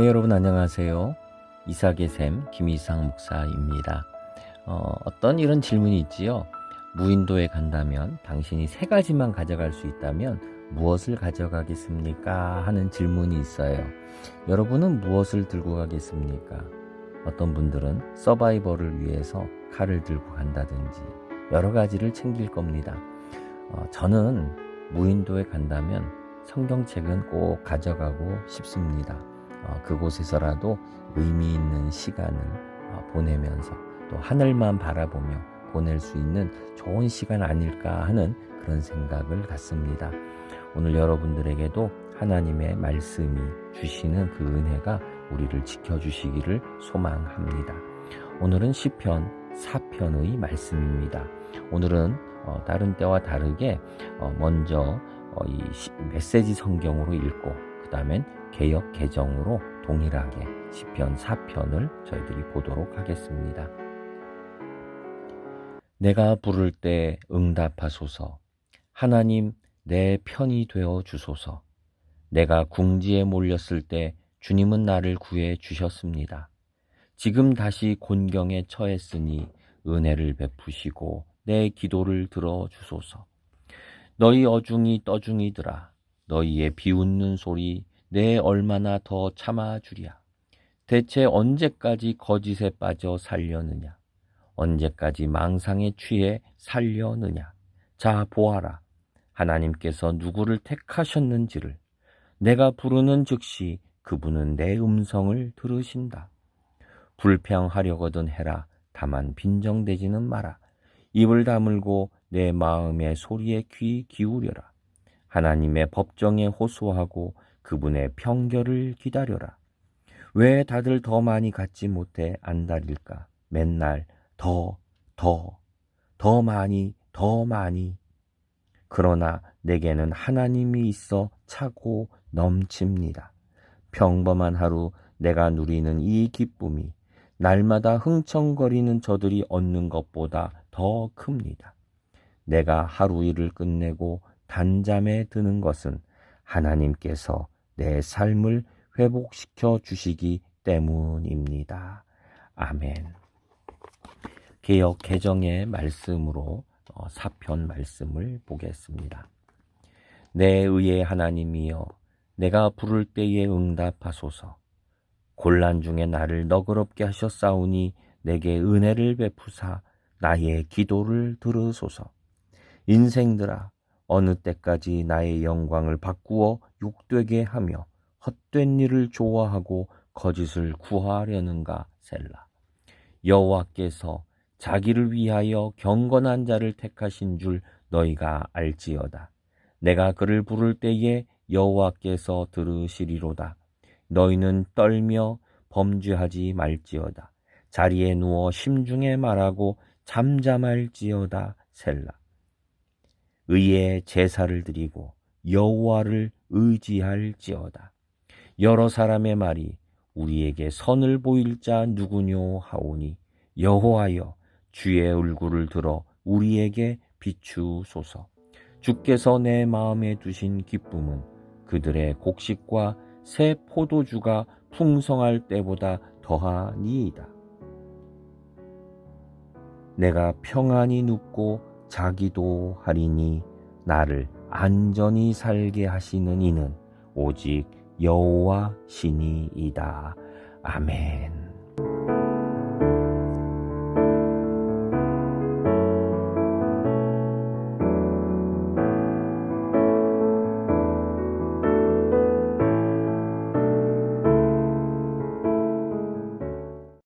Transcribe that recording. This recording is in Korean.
네, 여러분 안녕하세요. 이삭의 샘 김이상 목사입니다. 어, 어떤 이런 질문이 있지요. 무인도에 간다면 당신이 세 가지만 가져갈 수 있다면 무엇을 가져가겠습니까? 하는 질문이 있어요. 여러분은 무엇을 들고 가겠습니까? 어떤 분들은 서바이벌을 위해서 칼을 들고 간다든지 여러 가지를 챙길 겁니다. 어, 저는 무인도에 간다면 성경책은 꼭 가져가고 싶습니다. 어, 그곳에서라도 의미 있는 시간을 어, 보내면서 또 하늘만 바라보며 보낼 수 있는 좋은 시간 아닐까 하는 그런 생각을 갖습니다. 오늘 여러분들에게도 하나님의 말씀이 주시는 그 은혜가 우리를 지켜주시기를 소망합니다. 오늘은 시편 4편의 말씀입니다. 오늘은 어, 다른 때와 다르게 어, 먼저 어, 이 시- 메시지 성경으로 읽고 그 다음엔 개역 개정으로 동일하게 시편 4편을 저희들이 보도록 하겠습니다. 내가 부를 때 응답하소서. 하나님 내 편이 되어 주소서. 내가 궁지에 몰렸을 때 주님은 나를 구해 주셨습니다. 지금 다시 곤경에 처했으니 은혜를 베푸시고 내 기도를 들어 주소서. 너희 어중이 떠중이들아 너희의 비웃는 소리 내 얼마나 더 참아주랴. 대체 언제까지 거짓에 빠져 살려느냐? 언제까지 망상에 취해 살려느냐? 자, 보아라. 하나님께서 누구를 택하셨는지를 내가 부르는 즉시 그분은 내 음성을 들으신다. 불평하려거든 해라. 다만 빈정대지는 마라. 입을 다물고 내 마음의 소리에 귀 기울여라. 하나님의 법정에 호소하고 그분의 평결을 기다려라. 왜 다들 더 많이 갖지 못해 안달일까? 맨날 더, 더, 더 많이, 더 많이. 그러나 내게는 하나님이 있어 차고 넘칩니다. 평범한 하루 내가 누리는 이 기쁨이 날마다 흥청거리는 저들이 얻는 것보다 더 큽니다. 내가 하루 일을 끝내고 단잠에 드는 것은 하나님께서 내 삶을 회복시켜 주시기 때문입니다. 아멘. 개혁 개정의 말씀으로 어, 사편 말씀을 보겠습니다. 내 의의 하나님이여 내가 부를 때에 응답하소서 곤란 중에 나를 너그럽게 하셨사오니 내게 은혜를 베푸사 나의 기도를 들으소서 인생들아 어느 때까지 나의 영광을 바꾸어 욕되게 하며 헛된 일을 좋아하고 거짓을 구하려는가 셀라? 여호와께서 자기를 위하여 경건한 자를 택하신 줄 너희가 알지어다. 내가 그를 부를 때에 여호와께서 들으시리로다. 너희는 떨며 범죄하지 말지어다. 자리에 누워 심중에 말하고 잠잠할지어다 셀라 의의 제사를 드리고 여호와를 의지할지어다 여러 사람의 말이 우리에게 선을 보일 자 누구뇨 하오니 여호와여 주의 얼굴을 들어 우리에게 비추소서 주께서 내 마음에 두신 기쁨은 그들의 곡식과 새 포도주가 풍성할 때보다 더하니이다. 내가 평안히 눕고 자기도 하리니 나를 안전히 살게 하시는 이는 오직 여호와 신이이다. 아멘.